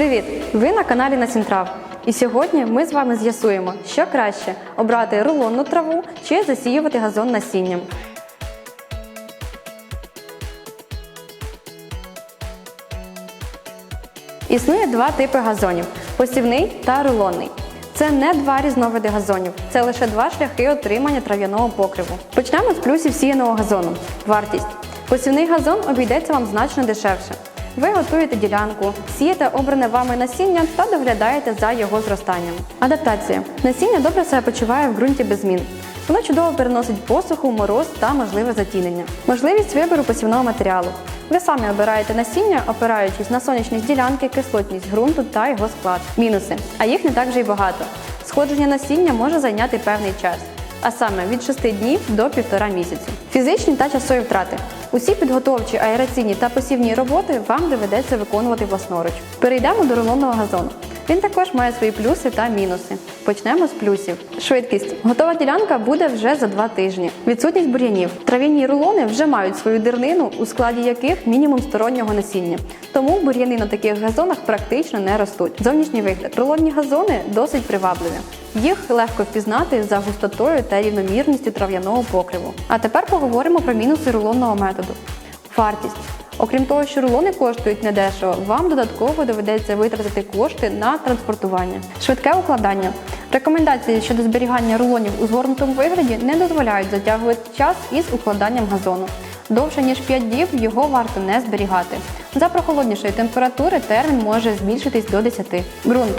Привіт! Ви на каналі Насінтрав. І сьогодні ми з вами з'ясуємо, що краще обрати рулонну траву чи засіювати газон насінням. Існує два типи газонів посівний та рулонний. Це не два різновиди газонів, це лише два шляхи отримання трав'яного покриву. Почнемо з плюсів сіяного газону. Вартість. Посівний газон обійдеться вам значно дешевше. Ви готуєте ділянку, сієте обране вами насіння та доглядаєте за його зростанням. Адаптація. Насіння добре себе почуває в ґрунті без змін. Воно чудово переносить посуху, мороз та можливе затінення. Можливість вибору посівного матеріалу. Ви самі обираєте насіння, опираючись на сонячність ділянки, кислотність ґрунту та його склад. Мінуси, а їх не так вже й багато. Сходження насіння може зайняти певний час, а саме від 6 днів до 1,5 місяці. Фізичні та часові втрати. Усі підготовчі, аераційні та посівні роботи вам доведеться виконувати власноруч. Перейдемо до рулонного газону. Він також має свої плюси та мінуси. Почнемо з плюсів. Швидкість. Готова ділянка буде вже за два тижні. Відсутність бур'янів. Трав'яні рулони вже мають свою дернину, у складі яких мінімум стороннього насіння. Тому бур'яни на таких газонах практично не ростуть. Зовнішній вигляд. Рулонні газони досить привабливі. Їх легко впізнати за густотою та рівномірністю трав'яного покриву. А тепер поговоримо про мінуси рулонного методу. Вартість. Окрім того, що рулони коштують недешево, вам додатково доведеться витратити кошти на транспортування. Швидке укладання. Рекомендації щодо зберігання рулонів у згорнутому вигляді не дозволяють затягувати час із укладанням газону. Довше ніж 5 діб його варто не зберігати. За прохолоднішої температури термін може збільшитись до 10. Ґрунт.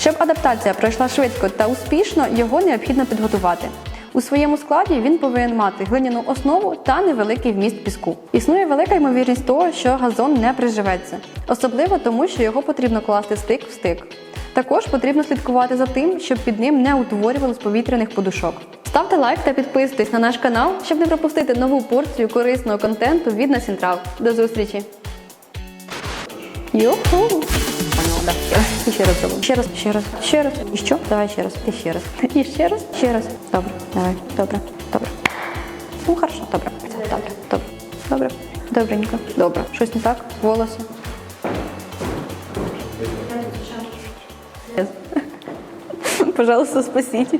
Щоб адаптація пройшла швидко та успішно, його необхідно підготувати. У своєму складі він повинен мати глиняну основу та невеликий вміст піску. Існує велика ймовірність того, що газон не приживеться, особливо тому, що його потрібно класти стик в стик. Також потрібно слідкувати за тим, щоб під ним не утворювалось повітряних подушок. Ставте лайк та підписуйтесь на наш канал, щоб не пропустити нову порцію корисного контенту від Насінтрав. До зустрічі! Юху! Да, ще раз. І ще раз зробимо. Ще раз, ще раз, ще раз. І що? Давай ще раз. І ще раз. І ще раз, ще раз. Добре, давай. Добре, добре. Ну, хорошо, добре. Добре, добре. Добре. Добренько. Добре. Щось не так? Волоси. Пожалуйста, спасите.